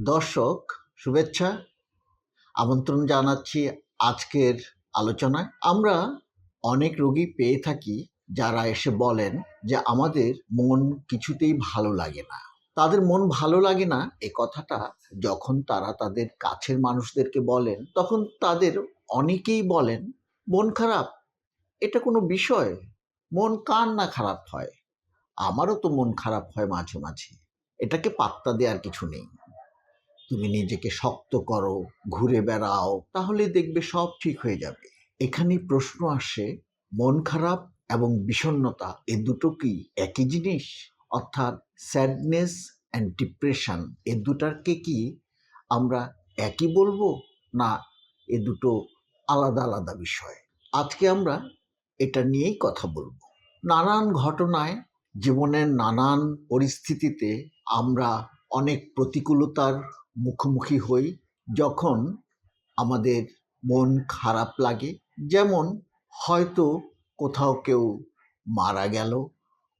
দর্শক, শুভেচ্ছা। আমন্ত্রণ জানাচ্ছি আজকের আলোচনায়। আমরা অনেক রোগী পেয়ে থাকি যারা এসে বলেন যে আমাদের মন কিছুতেই ভালো লাগে না। তাদের মন ভালো লাগে না, এ কথাটা যখন তারা তাদের কাছের মানুষদেরকে বলেন, তখন তাদের অনেকেই বলেন, মন খারাপ, এটা কোনো বিষয়। মন কার না খারাপ হয়? আমারও তো মন খারাপ হয় মাঝে মাঝে। এটাকে পাত্তা দেওয়ার কিছু নেই। তুমি নিজেকে শক্ত করো, ঘুরে বেড়াও, তাহলে দেখবে সব ঠিক হয়ে যাবে। এখানে প্রশ্ন আসে, মন খারাপ এবং বিষণ্ণতা এ দুটো কি একই জিনিস? অর্থাৎ স্যাডনেস অ্যান্ড ডিপ্রেশন এ দুটাকে কি আমরা একই বলব না এ দুটো আলাদা আলাদা বিষয়? আজকে আমরা এটা নিয়েই কথা বলব। নানান ঘটনায় জীবনের নানান পরিস্থিতিতে আমরা অনেক প্রতিকূলতার মুখোমুখি হই যখন আমাদের মন খারাপ লাগে। যেমন হয়তো কোথাও কেউ মারা গেল,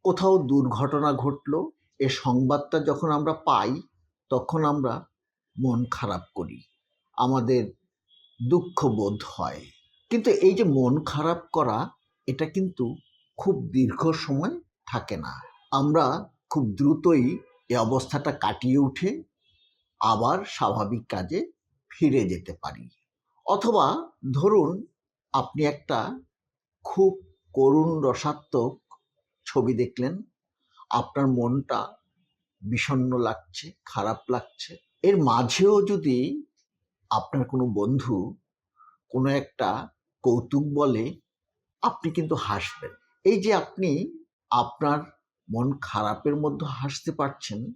কোথাও দুর্ঘটনা ঘটলো, এ সংবাদটা যখন আমরা পাই, তখন আমরা মন খারাপ করি, আমাদের দুঃখ বোধ হয়। কিন্তু এই যে মন খারাপ করা, এটা কিন্তু খুব দীর্ঘ সময় থাকে না। আমরা খুব দ্রুতই এই অবস্থাটা কাটিয়ে উঠে আবার স্বাভাবিক কাজে ফিরে যেতে পারি। অথবা ধরুন, আপনি একটা খুব করুণ রসাত্মক ছবি দেখলেন। আপনার মনটা বিষণ্ণ লাগছে, খারাপ লাগছে। এর মাঝেও যদি আপনার কোনো বন্ধু কোনো একটা কৌতুক বলে, আপনি কিন্তু হাসবেন। এই যে আপনি আপনার মন খারাপের মধ্যে হাসতে পারছেন,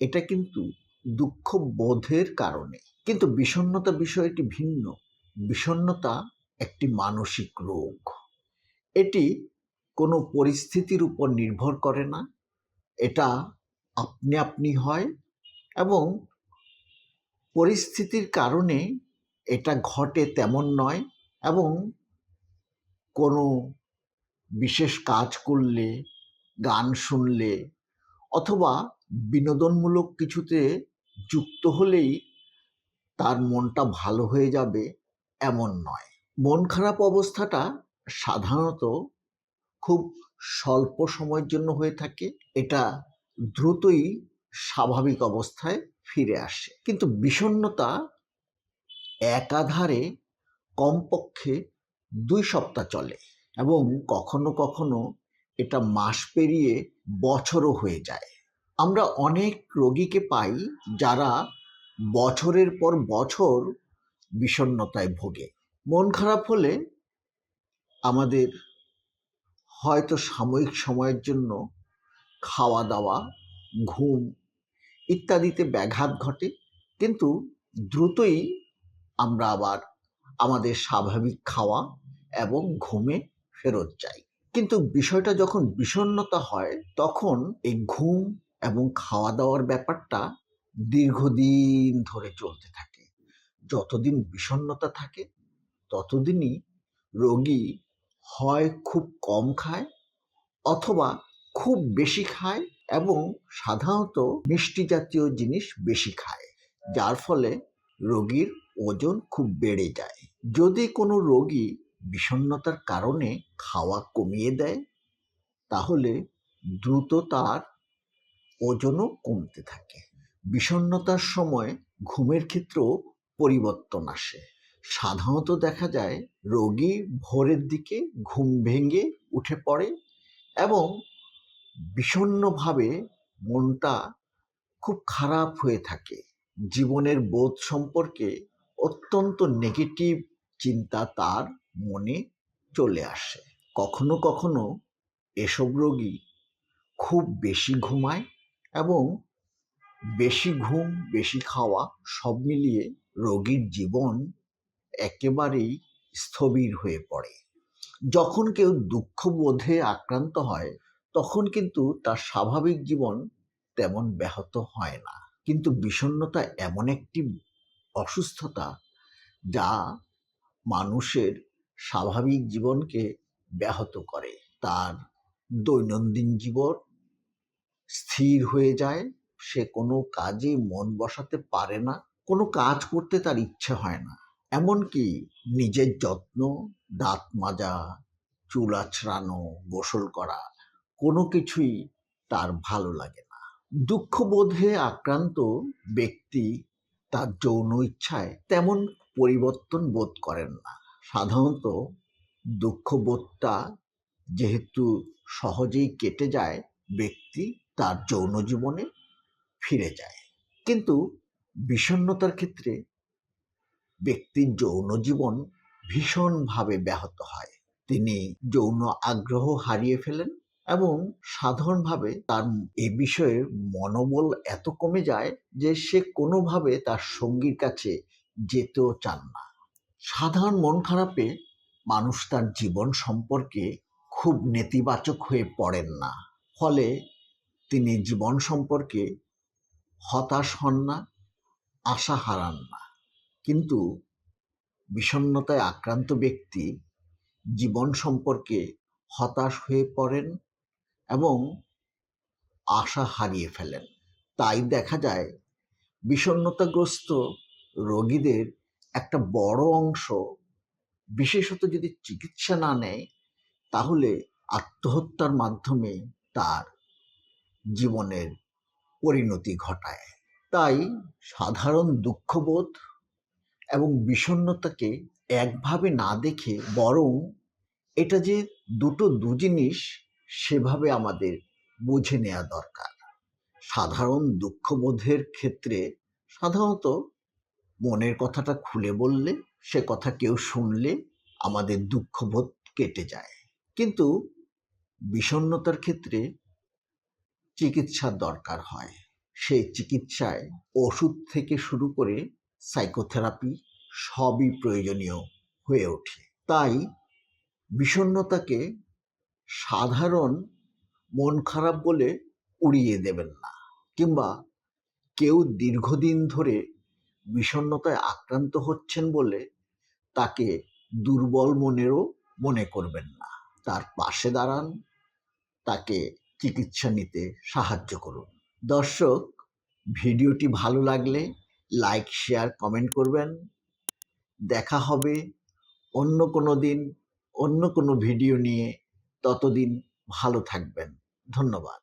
এটা কিন্তু দুঃখ বোধের কারণে। কিন্তু বিষণ্ণতা বিষয়টি ভিন্ন। বিষণ্ণতা একটি মানসিক রোগ। এটি কোনো পরিস্থিতির উপর নির্ভর করে না। এটা আপনি আপনি হয় এবং পরিস্থিতির কারণে এটা ঘটে তেমন নয় এবং কোনো বিশেষ কাজ করলে, গান শুনলে অথবা বিনোদনমূলক কিছুতে যুক্ত হলেই তার মনটা ভালো হয়ে যাবে এমন নয়। মন খারাপ অবস্থাটা সাধারণত খুব স্বল্প সময়ের জন্য হয়ে থাকে। এটা দ্রুতই স্বাভাবিক অবস্থায় ফিরে আসে। কিন্তু বিষণ্ণতা একাধারে কমপক্ষে দুই সপ্তাহ চলে এবং কখনো কখনো এটা মাস পেরিয়ে বছরও হয়ে যায়। আমরা অনেক রোগীকে পাই যারা বছরের পর বছর বিষণ্ণতায় ভোগে। মন খারাপ হলে আমাদের হয়তো সাময়িক সময়ের জন্য খাওয়া দাওয়া ঘুম ইত্যাদিতে ব্যাঘাত ঘটে, কিন্তু দ্রুতই আমরা আবার আমাদের স্বাভাবিক খাওয়া এবং ঘুমে ফেরত যাই। কিন্তু বিষয়টা যখন বিষণ্ণতা হয়, তখন এই ঘুম এবং খাওয়া দাওয়ার ব্যাপারটা দীর্ঘদিন ধরে চলতে থাকে। যতদিন বিষণ্ণতা থাকে, ততদিনই রোগী হয় খুব কম খায় অথবা খুব বেশি খায় এবং সাধারণত মিষ্টি জাতীয় জিনিস বেশি খায়, যার ফলে রোগীর ওজন খুব বেড়ে যায়। যদি কোনো রোগী বিষণ্ণতার কারণে খাওয়া কমিয়ে দেয়, তাহলে দ্রুত তার ওজনও কমতে থাকে। বিষণ্ণতার সময় ঘুমের ক্ষেত্রেও পরিবর্তন আসে। সাধারণত দেখা যায় রোগী ভোরের দিকে ঘুম ভেঙে উঠে পড়ে এবং বিষণ্ণভাবে মনটা খুব খারাপ হয়ে থাকে। জীবনের বোধ সম্পর্কে অত্যন্ত নেগেটিভ চিন্তা তার মনে চলে আসে। কখনো কখনো এসব রোগী খুব বেশি ঘুমায় এবং বেশি ঘুম, বেশি খাওয়া সব মিলিয়ে রোগীর জীবন একেবারেই স্থবির হয়ে পড়ে। যখন কেউ দুঃখবোধে আক্রান্ত হয়, তখন কিন্তু তার স্বাভাবিক জীবন তেমন ব্যাহত হয় না। কিন্তু বিষণ্ণতা এমন একটি অসুস্থতা যা মানুষের স্বাভাবিক জীবনকে ব্যাহত করে। তার দৈনন্দিন জীবন স্থির হয়ে যায়, সে কোনো কাজেই মন বসাতে পারে না, কোনো কাজ করতে তার ইচ্ছে হয় না। এমনকি নিজের যত্ন, দাঁত মাজা, চুল আছড়ানো, গোসল করা, কোনো কিছুই তার ভালো লাগে না। দুঃখবোধে আক্রান্ত ব্যক্তি তার যৌন ইচ্ছায় তেমন পরিবর্তন বোধ করেন না। সাধারণত দুঃখবোধটা যেহেতু সহজেই কেটে যায়, ব্যক্তি তার যৌন জীবনে ফিরে যায়। কিন্তু বিষণ্ণতার ক্ষেত্রে ব্যক্তির যৌন জীবন ভীষণভাবে ব্যাহত হয়। তিনি যৌন আগ্রহ হারিয়ে ফেলেন এবং সাধারণভাবে তার এ বিষয়ে মনোবল এত কমে যায় যে সে কোনোভাবে তার সঙ্গীর কাছে যেতেও চান না। সাধারণ মন খারাপে মানুষ তার জীবন সম্পর্কে খুব নেতিবাচক হয়ে পড়েন না। ফলে তিনি জীবন সম্পর্কে হতাশ হন না, আশা হারান না। কিন্তু বিষণ্ণতায় আক্রান্ত ব্যক্তি জীবন সম্পর্কে হতাশ হয়ে পড়েন এবং আশা হারিয়ে ফেলেন। তাই দেখা যায় বিষণ্নতাগ্রস্ত রোগীদের একটা বড় অংশ, বিশেষত যদি চিকিৎসা না নেয়, তাহলে আত্মহত্যার মাধ্যমে তার জীবনের পরিণতি ঘটায়। তাই সাধারণ দুঃখবোধ এবং বিষণ্নতাকে একভাবে না দেখে বরং এটা যে দুটো দু জিনিস সেভাবে আমাদের বুঝে নেওয়া দরকার। সাধারণ দুঃখবোধের ক্ষেত্রে সাধারণত মনের কথাটা খুলে বললে, সে কথা কেউ শুনলে আমাদের দুঃখবোধ কেটে যায়। কিন্তু বিষণ্ণতার ক্ষেত্রে চিকিৎসার দরকার হয়। সেই চিকিৎসায় ওষুধ থেকে শুরু করে সাইকোথেরাপি সবই প্রয়োজনীয় হয়ে ওঠে। তাই বিষণ্ণতাকে সাধারণ মন খারাপ বলে উড়িয়ে দেবেন না কিংবা কেউ দীর্ঘদিন ধরে বিষণ্ণতায় আক্রান্ত হচ্ছেন বলে তাকে দুর্বল মনেরও মনে করবেন না। তার পাশে দাঁড়ান, তাকে চিকিৎসা নিতে সাহায্য করুন। দর্শক, ভিডিওটি ভালো লাগলে লাইক শেয়ার কমেন্ট করবেন। দেখা হবে অন্য কোনো দিন, অন্য কোনো ভিডিও নিয়ে। ততদিন ভালো থাকবেন। ধন্যবাদ।